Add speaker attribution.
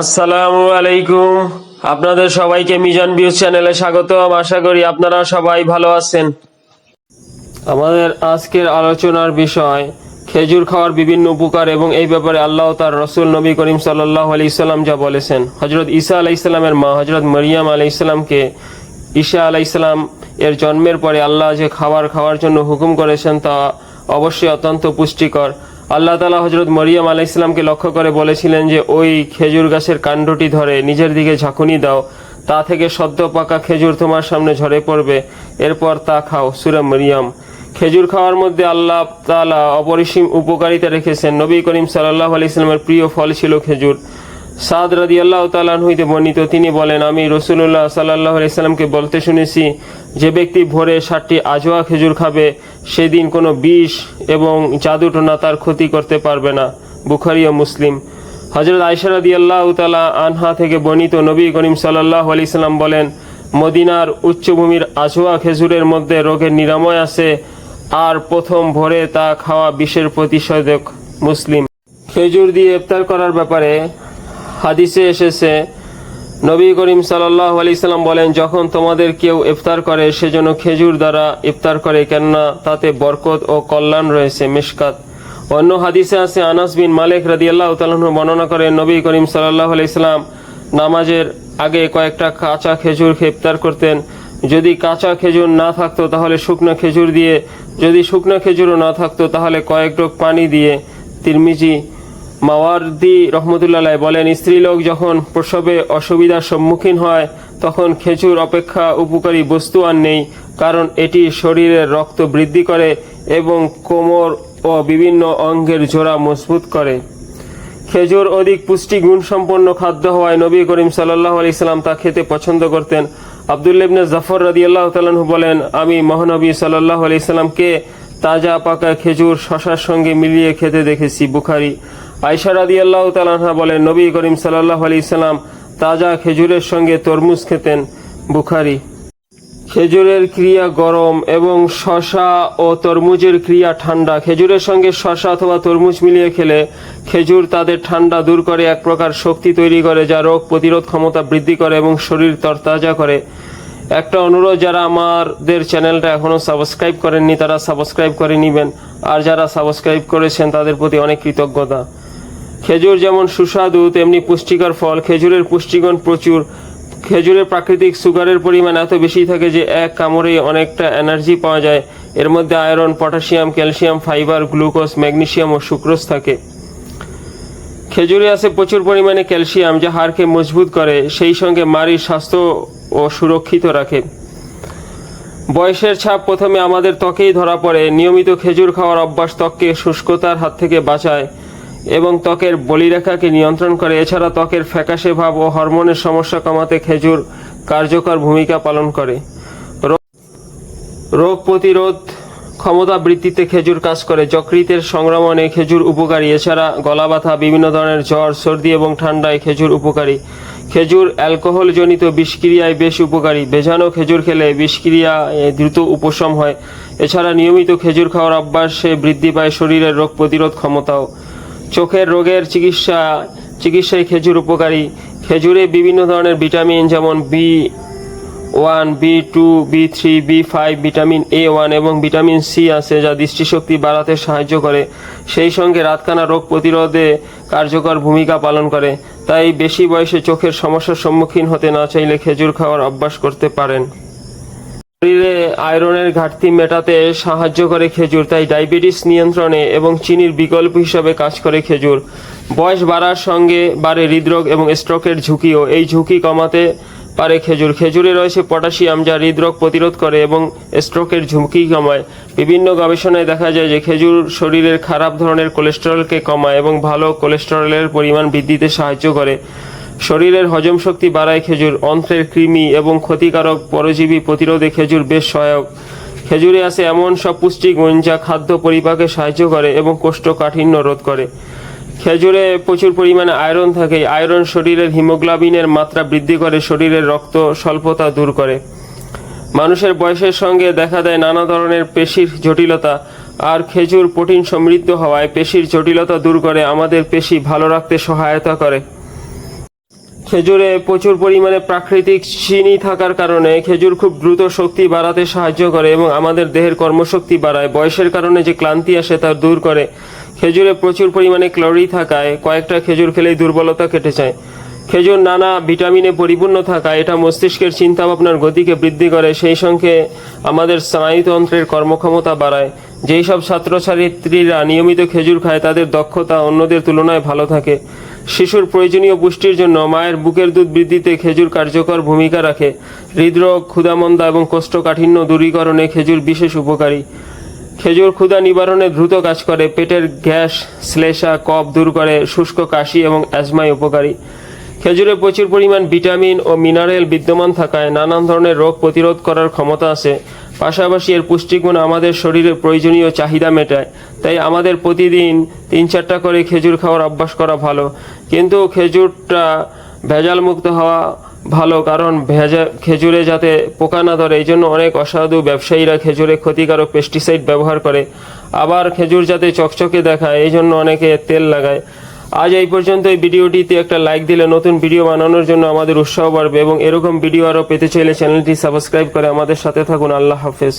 Speaker 1: আসসালামু আলাইকুম। আপনাদের সবাইকে মিজান ভিউজ চ্যানেলে স্বাগতম। আশা করি আপনারা সবাই ভালো আছেন। আমাদের আজকের আলোচনার বিষয়, খেজুর খাওয়ার বিভিন্ন উপকার এবং এই ব্যাপারে আল্লাহ তার রসুল নবী করিম সাল্লাহ আলি ইসলাম যা বলেছেন। হজরত ঈসা আলাহ ইসলামের মা হজরত মরিয়াম আলাহ ইসলামকে ঈশা আলাহ ইসলাম এর জন্মের পরে আল্লাহ যে খাবার খাওয়ার জন্য হুকুম করেছেন তা অবশ্যই অত্যন্ত পুষ্টিকর। আল্লাহ তালা হজরত মরিয়াম আলাহ ইসলামকে লক্ষ্য করে বলেছিলেন যে, ওই খেজুর গাছের কাণ্ডটি ধরে নিজের দিকে ঝাঁকুনি দাও। তা থেকে সদ্য পাকা খেজুর তোমার সামনে ঝরে পড়বে। এরপর তা খাও। সুরা মরিয়াম। খেজুর খাওয়ার মধ্যে আল্লাহ তালা অপরিসীম উপকারিতা রেখেছেন। নবী করিম সাল্লাহ আলি ইসলামের প্রিয় ফল ছিল খেজুর। সাদ রাদি আল্লাহ হইতে বর্ণিত, তিনি বলেন, আমি রসুল্লাহ সাল্লাহ আলাইসাল্লামকে বলতে শুনেছি, যে ব্যক্তি ভোরে ষাটটি আজোয়া খেজুর খাবে, সেদিন কোনো বিষ এবং জাদুটোনা তার ক্ষতি করতে পারবে না। বুখারি ও মুসলিম। হজরত আয়সারাদি আল্লাহ তালা আনহা থেকে বর্ণিত নবী করিম সাল্লাহ আলি সাল্লাম বলেন, মদিনার উচ্চভূমির আজোয়া খেজুরের মধ্যে রোগের নিরাময় আছে, আর প্রথম ভোরে তা খাওয়া বিষের প্রতিষেধক মুসলিম। খেজুর দিয়ে ইফতার করার ব্যাপারে হাদিসে এসেছে, নবী করিম সাল্লাহ আলি সাল্লাম বলেন, যখন তোমাদের কেউ ইফতার করে সেজন্য খেজুর দ্বারা ইফতার করে, কেননা তাতে বরকত ও কল্যাণ রয়েছে, মিশকাত। অন্য হাদিসে আছে, আনাস বিন মালিক রাদিয়াল্লাহ তালন বর্ণনা করেন নবী করিম সাল্লাহ আলি সাল্লাম নামাজের আগে কয়েকটা কাঁচা খেজুর ইফতার করতেন। যদি কাঁচা খেজুর না থাকতো, তাহলে শুকনো খেজুর দিয়ে, যদি শুকনো খেজুরও না থাকতো, তাহলে কয়েক ডোক পানি দিয়ে। তিরমিজি মাওয়ারদি রহমতুল্লাহ বলেন, স্ত্রীলোক যখন প্রসবে অসুবিধার সম্মুখীন হয়, তখন খেজুর অপেক্ষা উপকারী বস্তু আর নেই, কারণ এটি শরীরের রক্ত বৃদ্ধি করে এবং কোমর ও বিভিন্ন অঙ্গের জোড়া মজবুত করে। খেজুর অধিক পুষ্টি গুণ সম্পন্ন খাদ্য হওয়ায় নবী করিম সাল্লাহ আলি সাল্লাম তা খেতে পছন্দ করতেন। আবদুল্লেবনে জাফর রাদি আল্লাহ তালু বলেন, আমি মহানবী সাল্লাহ আলি সাল্লামকে তাজা পাকা খেজুর শশার সঙ্গে মিলিয়ে খেতে দেখেছি বুখারি। আয়সা রাদি আল্লাহ তালাহা বলেন, নবী করিম সাল্লাহ আলি সাল্লাম তাজা খেজুরের সঙ্গে তরমুজ খেতেন। বুখারি। খেজুরের ক্রিয়া গরম এবং শশা ও তরমুজের ক্রিয়া ঠান্ডা। খেজুরের সঙ্গে শশা অথবা তরমুজ মিলিয়ে খেলে খেজুর তাদের ঠান্ডা দূর করে, এক প্রকার শক্তি তৈরি করে, যা রোগ প্রতিরোধ ক্ষমতা বৃদ্ধি করে এবং শরীর তরতাজা করে। একটা অনুরোধ, যারা আমাদের চ্যানেলটা এখনও সাবস্ক্রাইব করেননি, তারা সাবস্ক্রাইব করে নেবেন। আর যারা সাবস্ক্রাইব করেছেন, তাদের প্রতি অনেক কৃতজ্ঞতা। খেজুর যেমন সুস্বাদু, তেমনি পুষ্টিকর ফল। খেজুরের পুষ্টিগুণ প্রচুর। খেজুরের প্রাকৃতিক সুগারের পরিমাণ এত বেশি থাকে যে এক কামড়েই অনেকটা এনার্জি পাওয়া যায়। এর মধ্যে iron potassium calcium fibre glucose magnesium ও সুক্রোজ থাকে। খেজুরে আছে প্রচুর পরিমাণে ক্যালসিয়াম যা হাড়কে মজবুত করে, সেই সঙ্গে মারির স্বাস্থ্য ও সুরক্ষিত রাখে। বয়সের ছাপ প্রথমে আমাদের ত্বকেই ধরা পড়ে। নিয়মিত খেজুর খাওয়ার অভ্যাস ত্বককে শুষ্কতার হাত থেকে বাঁচায়। এবং ত্বকের বলিরেখাকে নিয়ন্ত্রণ করে। এছাড়া ত্বকের ফ্যাকাশে ভাব ও হরমোনের সমস্যা কমাতে খেজুর কার্যকর ভূমিকা পালন করে। রোগ- প্রতিরোধ ক্ষমতা বৃদ্ধিতে খেজুর কাজ করে। যকৃতের সংক্রমণে খেজুর উপকারী। এছাড়া গলা ব্যথা বিভিন্ন ধরনের জ্বর, সর্দি এবং ঠান্ডায় খেজুর উপকারী। খেজুর অ্যালকোহলজনিত বিষক্রিয়ায় বেশ উপকারী। ভেজানো খেজুর খেলে বিষক্রিয়া দ্রুত উপশম হয়। এছাড়া নিয়মিত খেজুর খাওয়ার অভ্যাসে বৃদ্ধি পায় শরীরের রোগ প্রতিরোধ ক্ষমতাও। চোখের রোগের চিকিৎসা, চিকিৎসায় খেজুর উপকারী। খেজুরে বিভিন্ন ধরনের ভিটামিন যেমন B one B two B three B five vitamin A one এবং ভিটামিন সি আছে যা দৃষ্টিশক্তি বাড়াতে সাহায্য করে। সেই সঙ্গে রাতকানা রোগ প্রতিরোধে কার্যকর ভূমিকা পালন করে। তাই বেশি বয়সে চোখের সমস্যার সম্মুখীন হতে না চাইলে খেজুর খাওয়ার অভ্যাস করতে পারেন। শরীরে আয়রনের ঘাটতি মেটাতে সাহায্য করে খেজুর, তাই ডায়াবেটিস নিয়ন্ত্রণে এবং চিনির বিকল্প হিসাবে কাজ করে খেজুর। বয়স বাড়ার সঙ্গে বাড়ে হৃদরোগ এবং স্ট্রোকের ঝুঁকিও। এই ঝুঁকি কমাতে পারে খেজুর। খেজুরে রয়েছে পটাশিয়াম, যা হৃদরোগ প্রতিরোধ করে এবং স্ট্রোকের ঝুঁকি কমায়। বিভিন্ন গবেষণায় দেখা যায় যে খেজুর শরীরের খারাপ ধরনের কোলেস্টেরলকে কমায় এবং ভালো কোলেস্টেরলের পরিমাণ বৃদ্ধিতে সাহায্য করে। শরীরের হজম শক্তি বাড়ায় খেজুর, অন্ত্রের কৃমি এবং ক্ষতিকারক পরজীবী প্রতিরোধে খেজুর বেশ সহায়ক। খেজুরে আছে এমন সব পুষ্টিগুণ যা খাদ্য পরিপাকে সাহায্য করে এবং কোষ্ঠকাঠিন্য রোধ করে। খেজুরে প্রচুর পরিমাণে আয়রন থাকে। আয়রন শরীরের হিমোগ্লোবিনের মাত্রা বৃদ্ধি করে, শরীরের রক্ত স্বল্পতা দূর করে। মানুষের বয়সের সঙ্গে দেখা দেয় নানা ধরনের পেশির জটিলতা। আর খেজুর প্রোটিন সমৃদ্ধ হওয়ায় পেশির জটিলতা দূর করে, আমাদের পেশি ভালো রাখতে সহায়তা করে। খেজুরে প্রচুর পরিমাণে প্রাকৃতিক চিনি থাকার কারণে খেজুর খুব দ্রুত শক্তি বাড়াতে সাহায্য করে এবং আমাদের দেহের কর্মশক্তি বাড়ায়। বয়সের কারণে যে ক্লান্তি আসে তা দূর করে। খেজুরে প্রচুর পরিমাণে ক্লোরি থাকায় কয়েকটা খেজুর খেলেই দুর্বলতা কেটে যায়। খেজুর নানা ভিটামিনে পরিপূর্ণ থাকায় এটা মস্তিষ্কের চিন্তা ভাবনার গতিকে বৃদ্ধি করে। সেই সঙ্গে আমাদের স্নায়ুতন্ত্রের কর্মক্ষমতা বাড়ায়। যেই সব ছাত্রছাত্রীরা নিয়মিত খেজুর খায়, তাদের দক্ষতা অন্যদের তুলনায় ভালো থাকে। শিশুর প্রয়োজনীয় পুষ্টির জন্য মায়ের বুকের দুধ বৃদ্ধিতে খেজুর কার্যকর ভূমিকা রাখে। হৃদরোগ, ক্ষুধামন্দা এবং কোষ্ঠকাঠিন্য দূরীকরণে খেজুর বিশেষ উপকারী। খেজুর ক্ষুধা নিবারণে দ্রুত কাজ করে, পেটের গ্যাস, শ্লেষা, কফ দূর করে, শুষ্ক কাশি এবং অ্যাজমায় উপকারী। খেজুরে প্রচুর পরিমাণ ভিটামিন ও মিনারেল বিদ্যমান থাকায় নানান ধরনের রোগ প্রতিরোধ করার ক্ষমতা আছে। পাশাপাশি এর পুষ্টিগুণ আমাদের শরীরের প্রয়োজনীয় চাহিদা মেটায়। তাই আমাদের প্রতিদিন তিন চারটা করে খেজুর খাওয়ার অভ্যাস করা ভালো। কিন্তু খেজুরটা ভেজাল মুক্ত হওয়া ভালো কারণ ভেজা খেজুরে যাতে পোকা না ধরে, এই জন্য অনেক অসাধু ব্যবসায়ীরা খেজুরে ক্ষতিকারক পেস্টিসাইড ব্যবহার করে। আবার খেজুর যাতে চকচকে দেখায়, এই জন্য অনেকে তেল লাগায়। আজ এই পর্যন্ত এই ভিডিওটিতে একটা লাইক দিলে নতুন ভিডিও বানানোর জন্য আমাদের উৎসাহ বাড়বে এবং এরকম ভিডিও আরও পেতে চাইলে চ্যানেলটি সাবস্ক্রাইব করে আমাদের সাথে থাকুন। আল্লাহ হাফেজ।